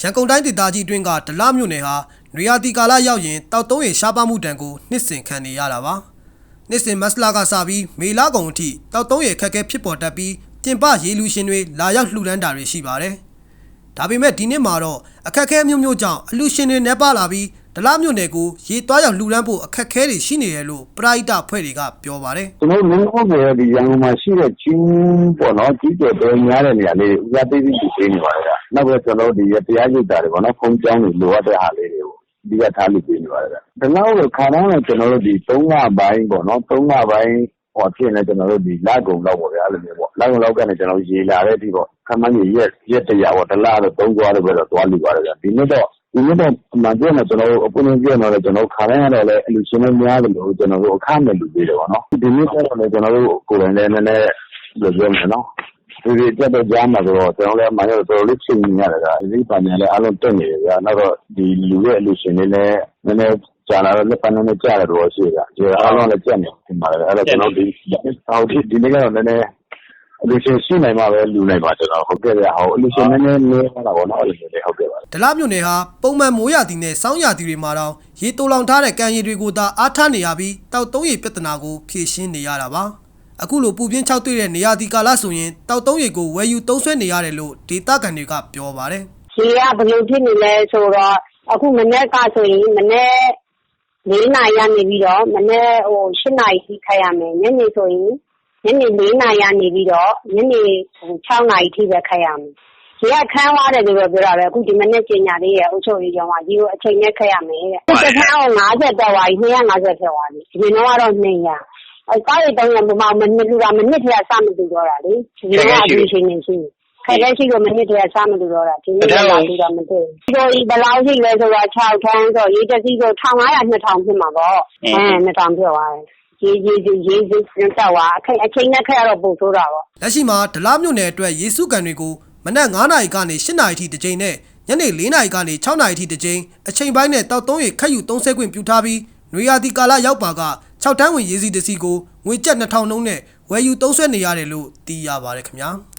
ရန်ကုန်တိုင်းဒေသကြီးအတွင်းကဒလမြို့နယ်ဟာနွေရာသီကာလရောက်ရင်တောက်သုံးရရှားပါမှုတံကိုနှစ်စဉ်ခံနေရတာပါနှစ်စဉ်မတ်လကစပြီးမေလကုန်အထိတောက်သုံးရခက်ခဲဖြစ်ပေါ်တတ်ပြီးပြင်ပရေလူရှင်တွေလာရောက်လှူဒန်းတာတွေရှိပါတယ် ဒါပေမဲ့ဒီနှစ်မှာတော့အခက်အခဲမျိုးမျိုးကြောင့်အလူရှင်တွေနှက်ပါလာပြီးဒလမြို့နယ်ကိုရေသွားရောက်လှူဒန်းဖို့အခက်အခဲတွေရှိနေတယ်လို့ပရိဒဖွဲ့တွေကပြောပါတယ်ကျွန်တော်တို့လုံးဝဆိုဒီရန်ကုန်မှာရှိတဲ့ချင်းပေါ့နော်ကြီးကျယ်ပဲများတဲ့နေရာလေးဦးစားပေးပြီးဒီပေးနေပါတယ်ဗျ။နောက်ပြီးကျွန်တော်တို့ဒီတရားကျတာတွေပေါ့နော်ဖုံးကြောင်းတွေလိုအပ်တဲ့ဟာလေးတွေကိုဒီကထားလို့ပေးနေပါတယ်ဗျ။ဒီလောက်တော့ခါတိုင်းတော့ကျွန်တော်တို့ဒီ3လပိုင်းပေါ့နော်3လပိုင်းဟောဖြစ်နေကျွန်တော်တို့ဒီလကုံတော့ပေါ့ဗျာအဲ့လိုမျိုးပေါ့လကုံလောက်ကနေကျွန်တော်ရေလာတဲ့အထိပေါ့ ခမန်းကြီးရက်ရက်တရာပေါ့တလားတော့3သွားလို့ပဲတော့သွားလို့ပါတယ်ဗျ။ဒီနေ့တော့ဒီနေ့တော့ အမှန်ပြောမယ်ကျွန်တော်တို့အပွင့်လင်းပြောတော့ကျွန်တော်ခါတိုင်းကတော့လည်း အလူရှင်တွေများတယ်လို့ကျွန်တော်တို့အခမဲ့လူပေးတယ်ပေါ့နော် ဒီနေ့တော့လည်း ကျွန်တော်တို့ ကိုယ်တိုင်လည်း နည်းနည်းပြောပြောမယ်နော်ဒီဒီတက်တော့ ကြားမှာတော့ ကျွန်တော်လည်း အမှန်တော့တော်တော်လေးချိန်နေရတယ်ကဒီပညာလည်းအလုံးတက်နေတယ်ကနောက်တော့ဒီလူရဲ့အလူရှင်တွေလည်း နည်းနည်းကြာလာတော့ လက်ပန်းနဲ့ကြားတယ်တော့ရှိတာဒီအားလုံးလည်းကြက်နေဒီမှာလည်းအဲ့တော့ကျွန်တော်ဒီဟောဒီဒီနေ့ကတော့ နည်းနည်း အလူရှင်ရှိနိုင်မှာပဲလူနိုင်ပါကျွန်တော်ဟုတ်ကဲ့ဗျဟောအလူရှင် နည်းနည်းလေးဟောတာပေါ့နော်အဲ့လိုမျိုးလေးဟုတ်ကဲ့ပါဒလမြို့နယ်ဟာ ပုံမှန်မိုးရာသီနဲ့စောင်းရာသီတွေမှာတော့ရေတိုးလောင်ထားတဲ့ကံရည်တွေကိုသာ အားထားနေရပြီးတောက်သုံးရည်ပြဿနာကို ဖြေရှင်းနေရတာပါ အခုလို ပူပြင်းချောက်တွေ့တဲ့နေရာဒီကာလဆိုရင်တောက်သုံးရည်ကို ဝယ်ယူသုံးဆွဲနေရတယ်လို့ ဒေတာကန်တွေက ပြောပါတယ် ရေက ဘယ်လိုဖြစ်နေလဲဆိုတော့ အခုမနေ့ကဆိုရင် မနေ့၄နာရီကနေပြီးတော့ မနေ့ဟို၈နာရီထိခတ်ရမယ် ညနေဆိုရင် ညနေ ၄ နာရီကနေပြီးတော့ ညနေဟို6နာရီထိပဲ ခတ်ရမယ် ရေကခန်းသွားတယ်လို့ပဲပြောတာပဲ အခု ဒီမနေ့ကျင်ညာလေးရဲ့အုပ်ချုပ်ရေးကြောင့်ကရေကို အချိန်နဲ့ ခတ်ရမယ်တဲ့တစ်ခန်းကို50တက်သွားပြီ250ထက်သွားပြီဒီနေ့တော့200အဲကားရီ300မမမနစ်လူကမနစ်ထက်စမတူတော့တာလေဒီကအတူချင်းနေရှိနေခက်တဲ့ရှိကိုမနစ်တည်းစားမလို့တော့တာ ဒီနေ့ကလာပြီးတော့မတွေ့ဘူး။ဒီဘယ်လောက်ရှိလဲဆိုတော့6ထန်းဆို ရေးတစ်စီးဆို1500 2000ဖြစ်မှာပေါ့။အဲ2000ဖြစ်သွားတယ်။ ရေးရေးရေးရေးစင်းတော့ဟာအချိန်အချိန်နဲ့ခက်ရတော့ပို့ဆိုးတာပေါ့လက်ရှိမှာဒလမြို့နယ်အတွက်ရေစုကန်တွေကိုမနက်9နာရီကနေ10နာရီထိတစ်ကြိမ်နဲ့ညနေ4နာရီကနေ6နာရီထိတစ်ကြိမ်အချိန်ပိုင်းနဲ့တောက်သုံးရည်ခတ်ယူသုံးဆဲခွင့်ပြုထားပြီးနွေရာသီကာလရောက်ပါက6တန်းဝင်ရေစီတစ်စီကိုငွေကျပ်2000နှုန်းနဲ့ဝယ်ယူသုံးဆွဲနေရတယ်လို့သိရပါတယ်ခင်ဗျာ။